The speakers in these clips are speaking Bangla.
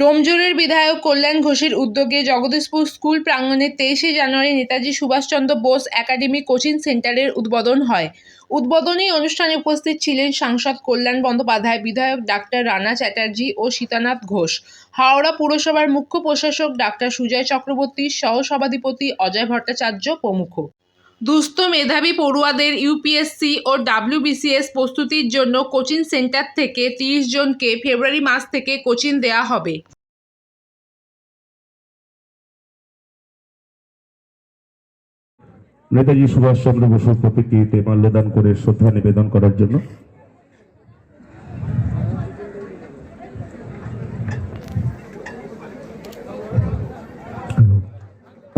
ডোমজুরের বিধায়ক কল্যাণ ঘোষের উদ্যোগে জগদীশপুর স্কুল প্রাঙ্গণে তেইশে January Netaji Subhas Chandra Bose academy coaching সেন্টারের উদ্বোধন হয়। উদ্বোধনী অনুষ্ঠানে উপস্থিত ছিলেন সাংসদ কল্যাণ বন্দ্যোপাধ্যায়, বিধায়ক ডাক্তার রানা চ্যাটার্জি ও সীতানাথ ঘোষ। হাওড়া পুরসভার মুখ্য প্রশাসক ডাক্তার সুজয় চক্রবর্তী, সহসভাধিপতি অজয় ভট্টাচার্য প্রমুখ। দুস্থ মেধাবী পড়ুয়াদের ইউপিএসসি ও ডাব্লিউবিসিএস প্রস্তুতির জন্য কোচিং সেন্টার থেকে তিরিশ জনকে ফেব্রুয়ারি মাস থেকে কোচিং দেয়া হবে। নেতাজি সুভাষচন্দ্র বসুর প্রতিকৃতিতে মাল্যদান করে শ্রদ্ধা নিবেদন করার জন্য।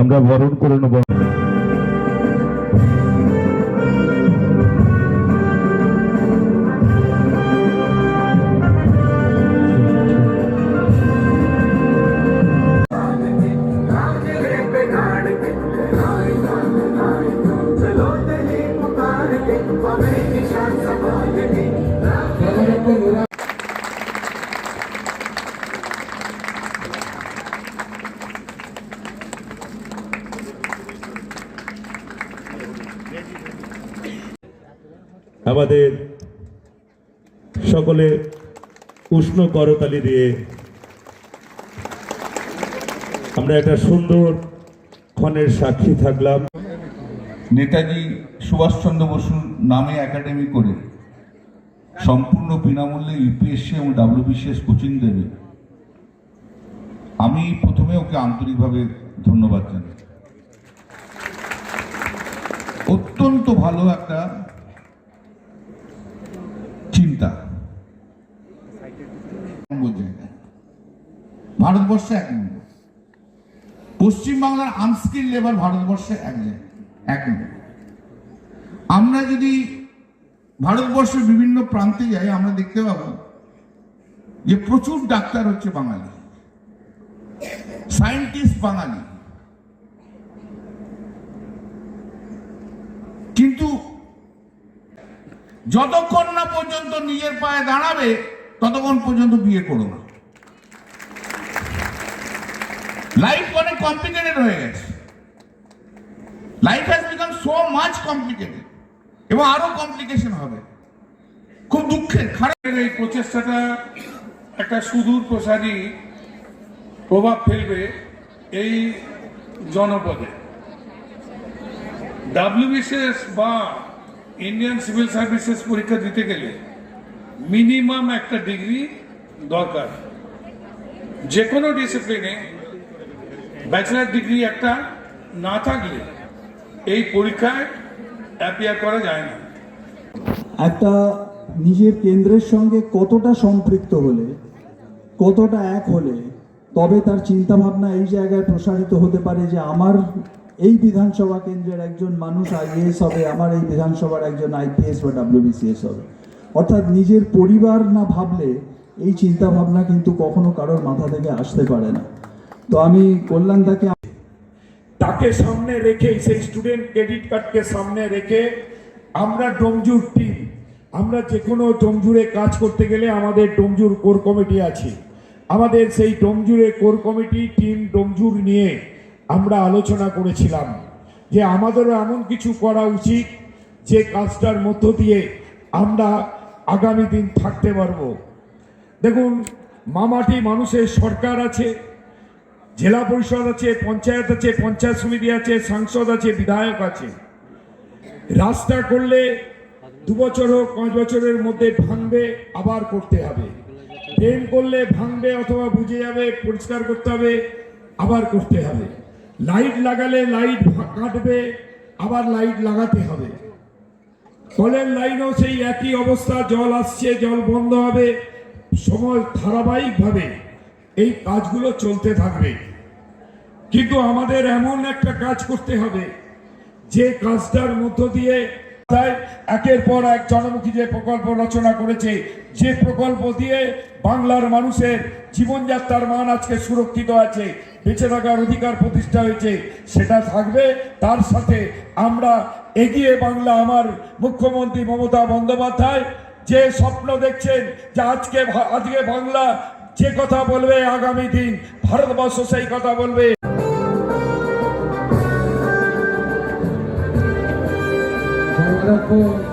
আমরা বরণ করে নেব। আমাদের সকলে উষ্ণ করতালি দিয়ে আমরা একটা সুন্দর ক্ষণের সাক্ষী থাকলাম। নেতাজি সুভাষচন্দ্র বসুর নামে একাডেমি করে সম্পূর্ণ বিনামূল্যে ইউপিএসসি এবং ডাব্লিউবিসিএস কোচিং দেবে। আমি প্রথমে ওকে আন্তরিকভাবে ধন্যবাদ জানাই। অত্যন্ত ভালো একটা চিন্তা ভারতবর্ষে এক নম্বর। পশ্চিমবাংলার আনস্কিল লেবার ভারতবর্ষে এক এক নম্বর। আমরা যদি ভারতবর্ষের বিভিন্ন প্রান্তে যাই, আমরা দেখতে পাবো যে প্রচুর ডাক্তার হচ্ছে বাঙালি। সায়েন্টিস্ট বাঙালি। কিন্তু যতক্ষণ না পর্যন্ত নিজের পায়ে দাঁড়াবে, ততক্ষণ পর্যন্ত বিয়ে করো না। লাইফ অনেক কমপ্লিকেটেড হয়ে গেছে। Life has become so much complicated এবং আরও কমপ্লিকেশন হবে। খুব দুঃখের। খারাপ এই প্রচেষ্টাটা। একটা সুদূর প্রসারী প্রভাব ফেলবে এই জনপদে। ডাব্লিউবিসিএস বা ইন্ডিয়ান সিভিল সার্ভিসেস পরীক্ষা দিতে গেলে মিনিমাম একটা ডিগ্রি দরকার। যে কোনো ডিসিপ্লিনে ব্যাচেলার ডিগ্রি একটা না থাকলে এই পরীক্ষায় অ্যাপিয়ার করা যায় না। একটা নিজের কেন্দ্রের সঙ্গে কতটা সম্পৃক্ত হলে, কতটা এক হলে, তবে তার চিন্তাভাবনা এই জায়গায় প্রসারিত হতে পারে যে আমার এই বিধানসভা কেন্দ্রের একজন মানুষ আইএএস হবে, আমার এই বিধানসভার একজন আইপিএস বা ডাব্লিউবিসিএস হবে। অর্থাৎ নিজের পরিবার না ভাবলে এই চিন্তা ভাবনা কিন্তু কখনো কারোর মাথা থেকে আসতে পারে না। তো আমি কল্যাণদাকে তাকে সামনে রেখে সেই স্টুডেন্ট ক্রেডিট কার্ডকে সামনে রেখে আমরা ডোমজুর টিম আমরা যে কোনো ডোমজুরে কাজ করতে গেলে আমাদের ডোমজুর কোর কমিটি আছে। আমাদের সেই ডোমজুরে কোর কমিটি টিম ডোমজুর নিয়ে আমরা আলোচনা করেছিলাম যে আমাদেরও এমন কিছু করা উচিত যে কাজটার মধ্য দিয়ে আমরা আগামী দিন থাকতে পারব। দেখুন, মামাটি মানুষের সরকার আছে, জেলা পরিষদ আছে, পঞ্চায়েত আছে, পঞ্চায়েত সমিতি আছে, সাংসদ আছে, বিধায়ক আছে। রাস্তা করলে দু বছর হোক, পাঁচ বছরের মধ্যে ভাঙবে, আবার করতে হবে। ড্রেন করলে ভাঙবে অথবা বুঝে যাবে, পরিষ্কার করতে হবে, আবার করতে হবে। লাইট লাগালে লাইট কাটবে, আবার লাইট লাগাতে হবে। কলের লাইনও সেই একই অবস্থা, জল আসছে, জল বন্ধ হবে, সময় ধারাবাহিকভাবে এই কাজগুলো চলতে থাকবে। কিন্তু আমাদের এমন একটা কাজ করতে হবে, যে কাজটার মধ্য দিয়ে একের পর এক জনমুখী যে প্রকল্প রচনা করেছে, যে প্রকল্প দিয়ে বাংলার মানুষের জীবনযাত্রার মান আজকে সুরক্ষিত আছে, বেঁচে থাকার অধিকার প্রতিষ্ঠা হয়েছে, সেটা থাকবে। তার সাথে আমরা এগিয়ে বাংলা আমার মুখ্যমন্ত্রী মমতা বন্দ্যোপাধ্যায় যে স্বপ্ন দেখছেন যে আজকে আজকে বাংলা যে কথা বলবে আগামী দিন, ভারতবর্ষ সেই কথা বলবে। 嗯